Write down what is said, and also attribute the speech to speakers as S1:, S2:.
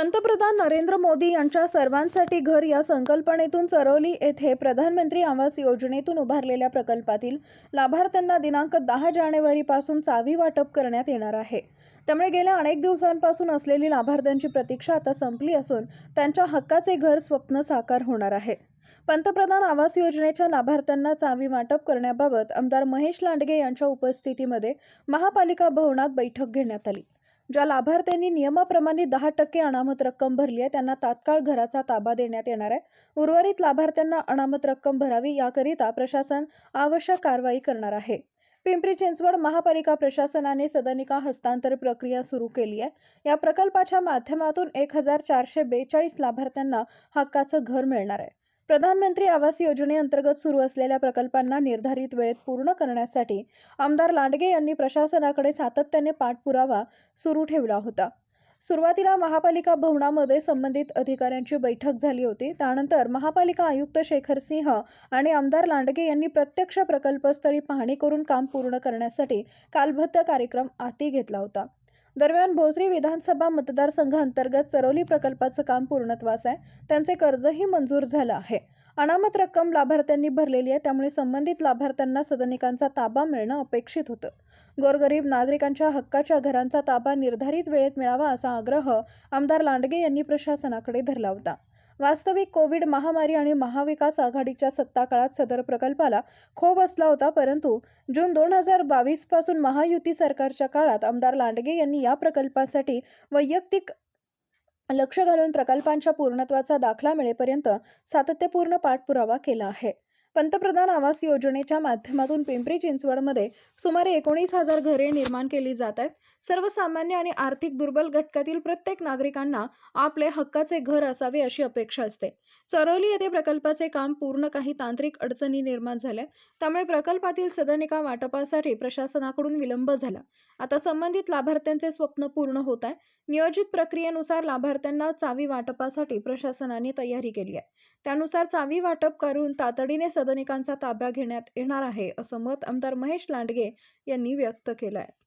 S1: पंतप्रधान नरेंद्र मोदी यांच्या सर्वांसाठी घर या संकल्पनेतून चरवली येथे प्रधानमंत्री आवास योजनेतून उभारलेल्या प्रकल्पातील लाभार्थ्यांना दिनांक दहा जानेवारीपासून चावी वाटप करण्यात येणार आहे. त्यामुळे गेल्या अनेक दिवसांपासून असलेली लाभार्थ्यांची प्रतीक्षा आता संपली असून त्यांच्या हक्काचे घर स्वप्न साकार होणार आहे. पंतप्रधान आवास योजनेच्या लाभार्थ्यांना चावी वाटप करण्याबाबत आमदार महेश लांडगे यांच्या उपस्थितीमध्ये महापालिका भवनात बैठक घेण्यात आली. ज्या लाभार्थ्यांनी नियमाप्रमाणे दहा टक्के अनामत रक्कम भरली आहे त्यांना तात्काळ घराचा ताबा देण्यात येणार आहे. उर्वरित लाभार्थ्यांना अनामत रक्कम भरावी याकरिता प्रशासन आवश्यक कारवाई करणार आहे. पिंपरी चिंचवड महापालिका प्रशासनाने सदनिका हस्तांतर प्रक्रिया सुरू केली आहे. या प्रकल्पाच्या माध्यमातून एक हजार चारशे बेचाळीस लाभार्थ्यांना हक्काचं घर मिळणार आहे. प्रधानमंत्री आवास योजनेअंतर्गत सुरू असलेल्या प्रकल्पांना निर्धारित वेळेत पूर्ण करण्यासाठी आमदार लांडगे यांनी प्रशासनाकडे सातत्याने पाठपुरावा सुरू ठेवला होता. सुरुवातीला महापालिका भवनामध्ये संबंधित अधिकाऱ्यांची बैठक झाली होती. त्यानंतर महापालिका आयुक्त शेखर सिंह आणि आमदार लांडगे यांनी प्रत्यक्ष प्रकल्पस्थळी पाहणी करून काम पूर्ण करण्यासाठी कालबद्ध कार्यक्रम हाती घेतला होता. दरम्यान भोसरी विधानसभा मतदारसंघांतर्गत चरोली प्रकल्पाचं काम पूर्णत्वास आहे. त्यांचे कर्जही मंजूर झालं आहे. अनामत रक्कम लाभार्थ्यांनी भरलेली आहे. त्यामुळे संबंधित लाभार्थ्यांना सदनिकांचा ताबा मिळणं अपेक्षित होतं. गोरगरीब नागरिकांच्या हक्काच्या घरांचा ताबा निर्धारित वेळेत मिळावा असा आग्रह आमदार लांडगे यांनी प्रशासनाकडे धरला होता. वास्तविक कोविड महामारी आणि महाविकास आघाडीच्या सत्ता काळात सदर प्रकल्पाला खो बसला होता परंतु जून दोन हजार बावीसपासून महायुती सरकारच्या काळात आमदार लांडगे यांनी या प्रकल्पासाठी वैयक्तिक लक्ष घालून प्रकल्पांच्या पूर्णत्वाचा दाखला मिळेपर्यंत सातत्यपूर्ण पाठपुरावा केला आहे. पंतप्रधान आवास योजनेच्या माध्यमातून पिंपरी चिंचवडमध्ये सुमारे एकोणीस हजार घरे निर्माण केली जात आहेत. सर्वसामान्य आणि आर्थिक दुर्बल घटकातील प्रत्येक नागरिकांना आपले हक्काचे घर असावे अशी अपेक्षा असते. चरवली येथे प्रकल्पाचे काम पूर्ण काही तांत्रिक अडचणी निर्माण झाल्या. त्यामुळे प्रकल्पातील सदनिका वाटपासाठी प्रशासनाकडून विलंब झाला. आता संबंधित लाभार्थ्यांचे स्वप्न पूर्ण होत आहे. नियोजित प्रक्रियेनुसार लाभार्थ्यांना चावी वाटपासाठी प्रशासनाने तयारी केली आहे. त्यानुसार चावी वाटप करून तातडीने सदनिकांचा ताब्या घेण्यात येणार आहे असं मत आमदार महेश लांडगे यांनी व्यक्त केलं आहे